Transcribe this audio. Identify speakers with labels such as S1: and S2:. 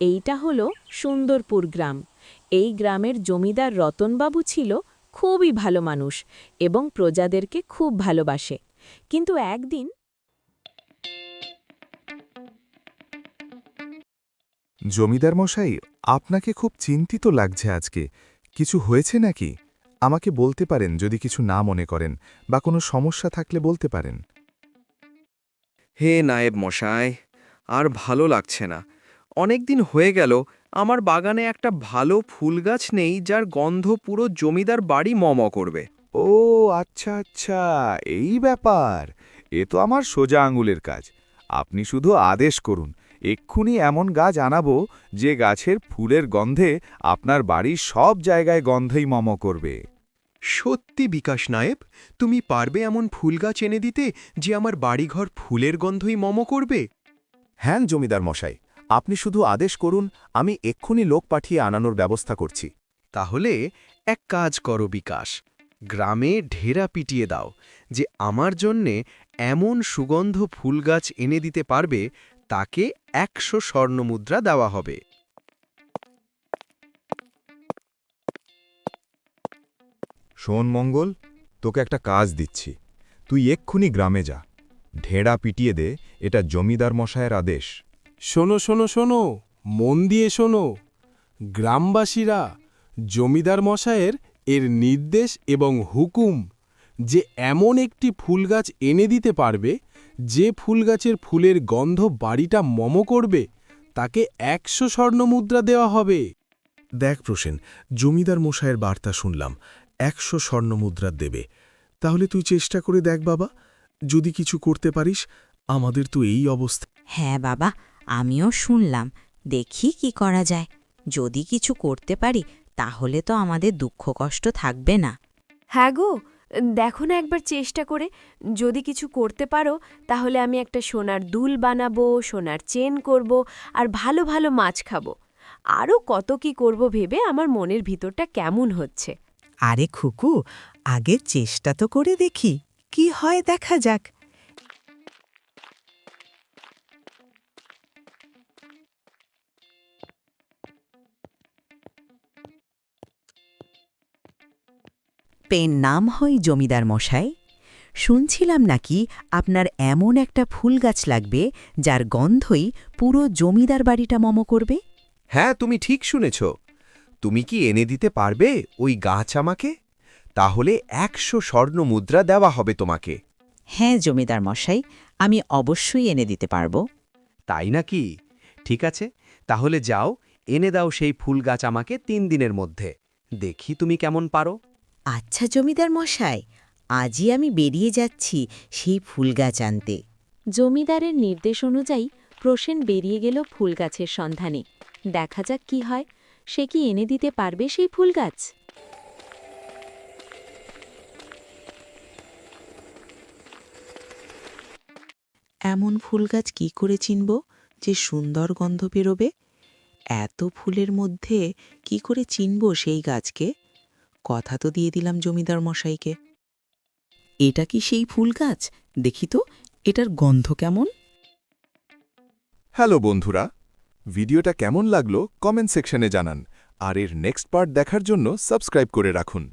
S1: এইটা হলো সুন্দরপুর গ্রাম। এই গ্রামের জমিদার রতনবাবু ছিল খুবই ভালো মানুষ এবং প্রজাদেরকে খুব ভালোবাসে। কিন্তু একদিন
S2: জমিদার মশাই আপনাকে খুব চিন্তিত লাগছে আজকে। কিছু হয়েছে নাকি? আমাকে বলতে পারেন যদি কিছু না মনে করেন বা কোনো সমস্যা থাকলে বলতে পারেন।
S3: হে নায়েব মশাই আর ভালো লাগছে না। অনেক দিন হয়ে গেল আমার বাগানে একটা ভালো ফুল গাছ নেই যার গন্ধ পুরো জমিদার বাড়ি মম করবে।
S2: ও আচ্ছা আচ্ছা এই ব্যাপার। এ তো আমার সোজা আঙুলের কাজ। আপনি শুধু আদেশ করুন এক্ষুনি এমন গাছ আনাবো যে গাছের ফুলের গন্ধে আপনার বাড়ির সব জায়গায় গন্ধই মম করবে।
S4: সত্যি বিকাশ নায়েব তুমি পারবে এমন ফুল গাছ এনে দিতে যে আমার বাড়িঘর ফুলের গন্ধই মম করবে?
S2: হ্যাঁ জমিদার মশাই আপনি শুধু আদেশ করুন আমি এক্ষুনি লোক পাঠিয়ে আনানোর ব্যবস্থা করছি।
S4: তাহলে এক কাজ করো বিকাশ গ্রামে ঢেরা পিটিয়ে দাও যে আমার জন্যে এমন সুগন্ধ ফুল গাছ এনে দিতে পারবে তাকে একশো স্বর্ণমুদ্রা দেওয়া হবে।
S2: শোন মঙ্গল তোকে একটা কাজ দিচ্ছি। তুই এক্ষুনি গ্রামে যা ঢেড়া পিটিয়ে দে এটা জমিদার মশায়ের আদেশ।
S5: শোনো শোনো শোনো মন দিয়ে শোনো। গ্রামবাসীরা জমিদার মশায়ের এর নির্দেশ এবং হুকুম যে এমন একটি ফুল গাছ এনে দিতে পারবে যে ফুল গাছের ফুলের গন্ধ বাড়িটা মম করবে তাকে একশো স্বর্ণমুদ্রা দেওয়া হবে।
S6: দেখ প্রসেন জমিদার মশায়ের বার্তা শুনলাম একশো স্বর্ণমুদ্রা দেবে। তাহলে তুই চেষ্টা করে দেখ বাবা যদি কিছু করতে পারিস আমাদের তো এই অবস্থা।
S7: হ্যাঁ বাবা আমিও শুনলাম দেখি কি করা যায়। যদি কিছু করতে পারি তাহলে তো আমাদের দুঃখ কষ্ট থাকবে না।
S1: হ্যাঁ গো দেখো না একবার চেষ্টা করে। যদি কিছু করতে পারো তাহলে আমি একটা সোনার দুল বানাবো সোনার চেন করব আর ভালো ভালো মাছ খাব। আরও কত কি করব ভেবে আমার মনের ভিতরটা কেমন হচ্ছে।
S8: আরে খুকু আগে চেষ্টা তো করে দেখি কি হয় দেখা যাক। পেন নাম হয় জমিদার মশাই। শুনছিলাম নাকি আপনার এমন একটা ফুল গাছ লাগবে যার গন্ধই পুরো জমিদার বাড়িটা মম করবে?
S4: হ্যাঁ তুমি ঠিক শুনেছ। তুমি কি এনে দিতে পারবে ওই গাছ আমাকে? তাহলে একশো স্বর্ণ মুদ্রা দেওয়া হবে তোমাকে।
S8: হ্যাঁ জমিদার মশাই আমি অবশ্যই এনে দিতে পারব।
S4: তাই নাকি? ঠিক আছে তাহলে যাও এনে দাও সেই ফুল গাছ আমাকে তিন দিনের মধ্যে। দেখি তুমি কেমন পারো।
S8: আচ্ছা জমিদার মশাই আজই আমি বেরিয়ে যাচ্ছি সেই ফুল গাছ আনতে।
S1: জমিদারের নির্দেশ অনুযায়ী প্রসেন বেরিয়ে গেল ফুল গাছের সন্ধানে। দেখা যাক কি হয়। সে কি এনে দিতে পারবে সেই ফুল গাছ?
S8: এমন ফুল গাছ কি করে চিনব যে সুন্দর গন্ধ বেরোবে? এত ফুলের মধ্যে কি করে চিনব সেই গাছকে? কথা তো দিয়ে দিলাম জমিদার মশাইকে। এটা কি সেই ফুল গাছ? দেখি তো, এটার গন্ধ কেমন?
S2: হ্যালো বন্ধুরা, ভিডিওটা কেমন লাগল কমেন্ট সেকশনে জানান, আর এর নেক্সট পার্ট দেখার জন্য সাবস্ক্রাইব করে রাখুন।